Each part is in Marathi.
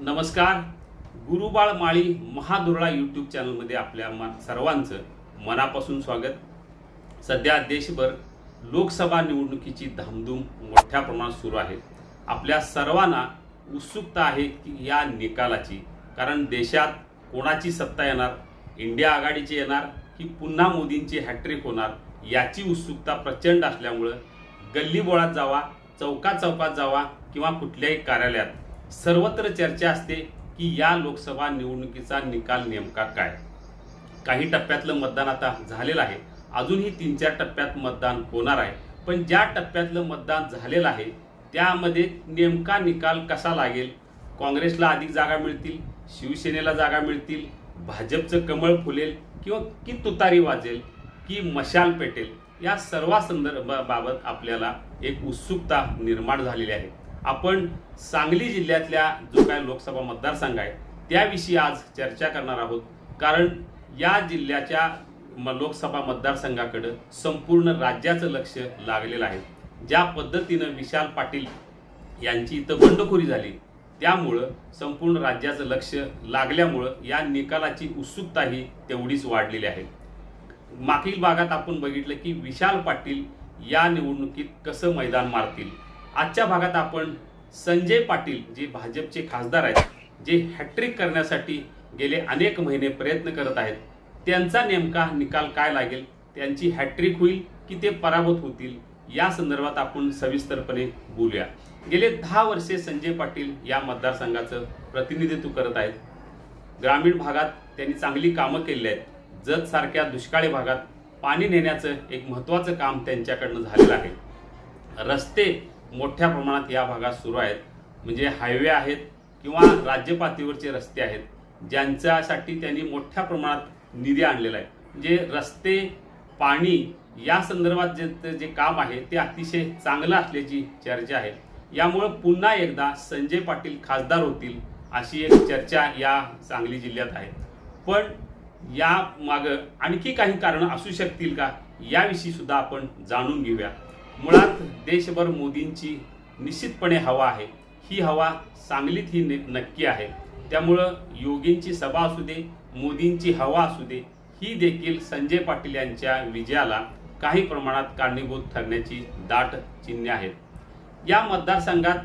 नमस्कार. गुरुबाळ माळी महादुरळा यूट्यूब चॅनलमध्ये आपल्या म सर्वांचं मनापासून स्वागत. सध्या देशभर लोकसभा निवडणुकीची धामधूम मोठ्या प्रमाणात सुरू आहे. आपल्या सर्वांना उत्सुकता आहे की या निकालाची कारण देशात कोणाची सत्ता येणार इंडिया आघाडीची येणार की पुन्हा मोदींची हॅट्रिक होणार याची उत्सुकता प्रचंड असल्यामुळं गल्लीबोळात जावा चौका चौकात जावा किंवा कुठल्याही कार्यालयात सर्वत्र चर्चा असते की या लोकसभा निवडणुकीचा निकाल नेमका काय? काही टप्प्यातलं मतदान आता झालेलं आहे. अजूनही तीन चार टप्प्यात मतदान होणार आहे. पण ज्या टप्प्यातलं मतदान झालेलं आहे त्यामध्ये नेमका निकाल कसा लागेल? काँग्रेसला अधिक जागा मिळतील शिवसेनेला जागा मिळतील भाजपचं कमळ फुलेल किंवा की तुतारी वाजेल की मशाल पेटेल या सर्व संदर्भाबाबत आपल्याला एक उत्सुकता निर्माण झालेली आहे. आपण सांगली जिल्ह्यातल्या जो काय लोकसभा मतदारसंघ आहे त्याविषयी आज चर्चा करणार आहोत. कारण या जिल्ह्याच्या म- लोकसभा मतदारसंघाकडं संपूर्ण राज्याचं लक्ष लागलेलं आहे. ज्या पद्धतीनं विशाल पाटील यांची इथं बंडखोरी झाली त्यामुळं संपूर्ण राज्याचं लक्ष लागल्यामुळं या निकालाची उत्सुकताही तेवढीच वाढलेली आहे. मागील भागात आपण बघितलं की विशाल पाटील या निवडणुकीत कसं मैदान मारतील? आजच्या भागात आपण संजय पाटील जे भाजपचे खासदार आहेत जे हॅट्रिक करण्यासाठी गेले अनेक महिने प्रयत्न करत आहेत त्यांचा नेमका निकाल काय लागेल? त्यांची हॅट्रिक होईल की ते पराभूत होतील? या संदर्भात आपण सविस्तरपणे बोलूया. गेले दहा वर्षे संजय पाटील या मतदारसंघाचं प्रतिनिधित्व करत आहेत. ग्रामीण भागात त्यांनी चांगली कामं केली आहेत. जतसारख्या दुष्काळी भागात पाणी नेण्याचं एक महत्त्वाचं काम त्यांच्याकडनं झालेलं आहे. रस्ते मोठ्या प्रमाणात या भागात सुरू आहेत. म्हणजे हायवे आहेत किंवा राज्य पातळीवरचे रस्ते आहेत. ज्यांच्यासाठी त्यांनी मोठ्या प्रमाणात निधी आणलेला आहे. म्हणजे रस्ते पाणी या संदर्भात जे जे काम आहे ते अतिशय चांगलं असल्याची चर्चा आहे. यामुळं पुन्हा एकदा संजय पाटील खासदार होतील अशी एक चर्चा या सांगली जिल्ह्यात आहे. पण या मागं आणखी काही कारणं असू शकतील का? याविषयी सुद्धा आपण जाणून घेऊया. मुळात देशभर मोदींची निश्चितपणे हवा आहे. ही हवा सांगलीत ही नक्की आहे. त्यामुळं योगींची सभा असू दे मोदींची हवा असू दे ही देखील संजय पाटील यांच्या विजयाला काही प्रमाणात कारणीभूत ठरण्याची दाट चिन्हे आहेत. या मतदारसंघात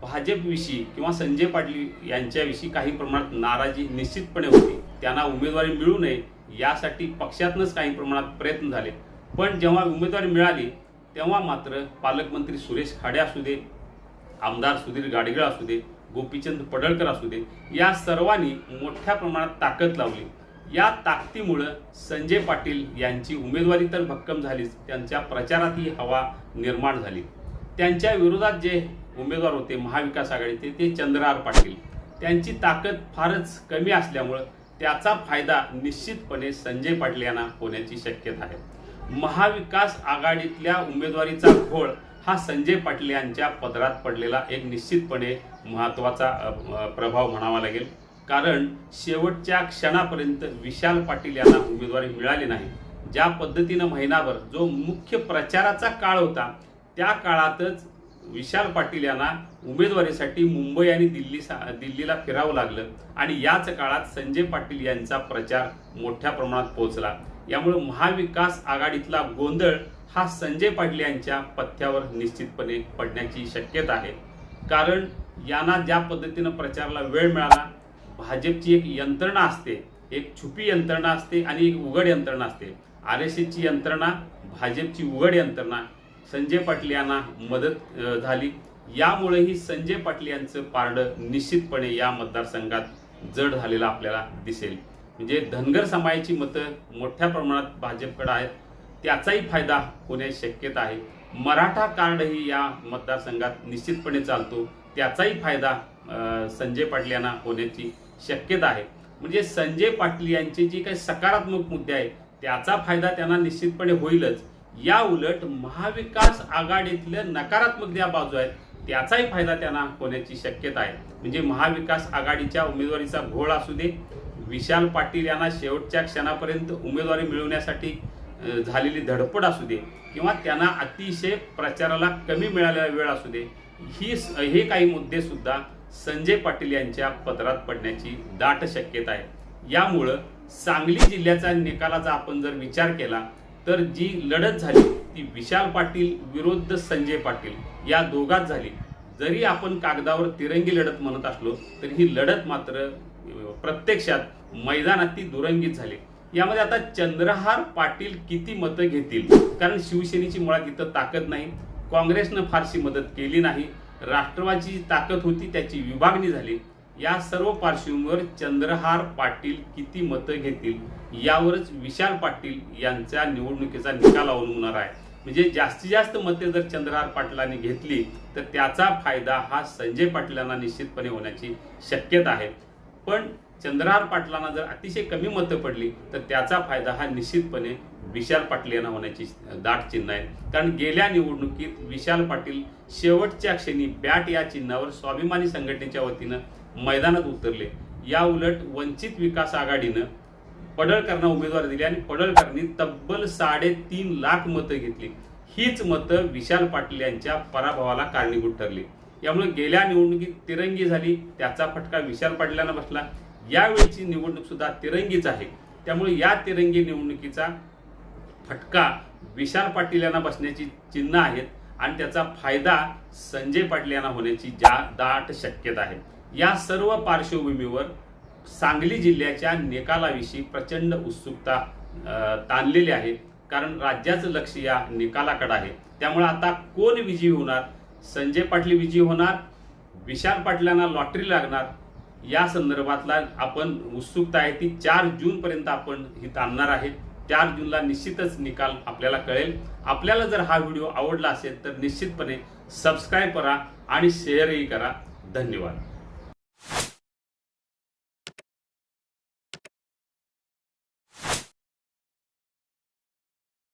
भाजपविषयी किंवा संजय पाटील यांच्याविषयी काही प्रमाणात नाराजी निश्चितपणे होती. त्यांना उमेदवारी मिळू नये यासाठी पक्षातनंच काही प्रमाणात प्रयत्न झाले. पण जेव्हा उमेदवारी मिळाली तेव्हा मात्र पालकमंत्री सुरेश खाडे असू दे आमदार सुधीर गाडगीळ असू दे गोपीचंद पडळकर असू दे या सर्वांनी मोठ्या प्रमाणात ताकद लावली. या ताकदीमुळं संजय पाटील यांची उमेदवारी तर भक्कम झालीच त्यांच्या प्रचारातही हवा निर्माण झाली. त्यांच्या विरोधात जे उमेदवार होते महाविकास आघाडीचे ते चंद्रहार पाटील. त्यांची ताकद फारच कमी असल्यामुळं त्याचा फायदा निश्चितपणे संजय पाटील यांना होण्याची शक्यता आहे. महाविकास आघाडीतल्या उमेदवारीचा घोळ हा संजय पाटील यांच्या पदरात पडलेला एक निश्चितपणे महत्त्वाचा प्रभाव म्हणावा लागेल. कारण शेवटच्या क्षणापर्यंत विशाल पाटील यांना उमेदवारी मिळाली नाही. ज्या पद्धतीनं महिनाभर जो मुख्य प्रचाराचा काळ होता त्या काळातच विशाल पाटील यांना उमेदवारीसाठी मुंबई आणि दिल्ली सा- दिल्लीला फिरावं लागलं. आणि याच काळात संजय पाटील यांचा प्रचार मोठ्या प्रमाणात पोहोचला. यामुळे महाविकास आघाडीतला गोंधळ हा संजय पाटील यांच्या पथ्यावर निश्चितपणे पडण्याची शक्यता आहे. कारण यांना ज्या पद्धतीनं प्रचाराला वेळ मिळाला भाजपची एक यंत्रणा असते एक छुपी यंत्रणा असते आणि एक उघड यंत्रणा असते. आर एस एसची यंत्रणा भाजपची उघड यंत्रणा संजय पाटील यांना मदत झाली. यामुळेही संजय पाटील यांचं पारडं निश्चितपणे या मतदारसंघात जड झालेलं आपल्याला दिसेल. म्हणजे धनगर समाजाची मतं मोठ्या प्रमाणात भाजपकडे आहेत. त्याचाही फायदा होण्याची शक्यता आहे. मराठा कार्डही या मतदारसंघात निश्चितपणे चालतो. त्याचाही फायदा संजय पाटील यांना होण्याची शक्यता आहे. म्हणजे संजय पाटील यांचे जे काही सकारात्मक मुद्दे आहेत त्याचा फायदा त्यांना निश्चितपणे होईलच. या उलट महाविकास आघाडीतल्या नकारात्मक ज्या बाजू आहेत त्याचाही फायदा त्यांना होण्याची शक्यता आहे. म्हणजे महाविकास आघाडीच्या उमेदवारीचा घोळ असू दे विशाल पाटील यांना शेवटच्या क्षणापर्यंत उमेदवारी मिळवण्यासाठी झालेली धडपड असू दे किंवा त्यांना अतिशय प्रचाराला कमी मिळालेला वेळ असू दे ही हे काही मुद्दे सुद्धा संजय पाटील यांच्या पदरात पडण्याची दाट शक्यता आहे. यामुळं सांगली जिल्ह्याचा निकालाचा आपण जर विचार केला तर जी लढत झाली ती विशाल पाटील विरुद्ध संजय पाटील या दोघात झाली. जरी आपण कागदावर तिरंगी लढत म्हणत असलो तरी ही लढत मात्र प्रत्यक्षात मैदानात ती दुरंगीत झाली. यामध्ये आता चंद्रहार पाटील किती मतं घेतील? कारण शिवसेनेची मुळात इथं ताकद नाही. काँग्रेसनं फारशी मदत केली नाही. राष्ट्रवादीची जी ताकद होती त्याची विभागणी झाली. या सर्व पार्श्वभूमीवर चंद्रहार पाटील किती मतं घेतील? यावरच विशाल पाटील यांच्या निवडणुकीचा निकाल अवलंबणार आहे. म्हणजे जास्तीत जास्त मते जर चंद्रहार पाटलांनी घेतली तर त्याचा फायदा हा संजय पाटलांना निश्चितपणे होण्याची शक्यता आहे. पण चंद्रहार पाटलांना जर अतिशय कमी मतं पडली तर त्याचा फायदा हा निश्चितपणे विशाल पाटील यांना होण्याची दाट चिन्ह आहे. कारण गेल्या निवडणुकीत विशाल पाटील शेवटच्या क्षणी बॅट या चिन्हावर स्वाभिमानी संघटनेच्या वतीनं मैदानात उतरले. या उलट वंचित विकास आघाडीनं पडळकरांना उमेदवार दिली आणि पडळकरांनी तब्बल साडेतीन लाख मतं घेतली. हीच मतं विशाल पाटील यांच्या पराभवाला कारणीभूत ठरली. यामुळे गेल्या निवडणुकीत तिरंगी झाली त्याचा फटका विशाल पाटलांना बसला. यावेळीची निवडणूक सुद्धा तिरंगीच आहे. त्यामुळे या तिरंगी निवडणुकीचा फटका विशाल पाटील यांना बसण्याची चिन्ह आहेत आणि त्याचा फायदा संजय पाटील यांना होण्याची जा दाट शक्यता आहे. या सर्व पार्श्वभूमीवर सांगली जिल्ह्याच्या निकालाविषयी प्रचंड उत्सुकता ताणलेली आहे. कारण राज्याचं लक्ष या निकालाकडे आहे. त्यामुळे आता कोण विजयी होणार? संजय पाटील विजयी होणार विशाल पाटलांना लॉटरी लागणार या संदर्भातला आपण उत्सुकता आहे ती चार जूनपर्यंत आपण ही ताणणार आहे. चार जूनला निश्चितच निकाल आपल्याला कळेल. आपल्याला जर हा व्हिडिओ आवडला असेल तर निश्चितपणे सबस्क्राईब करा आणि शेअरही करा. धन्यवाद.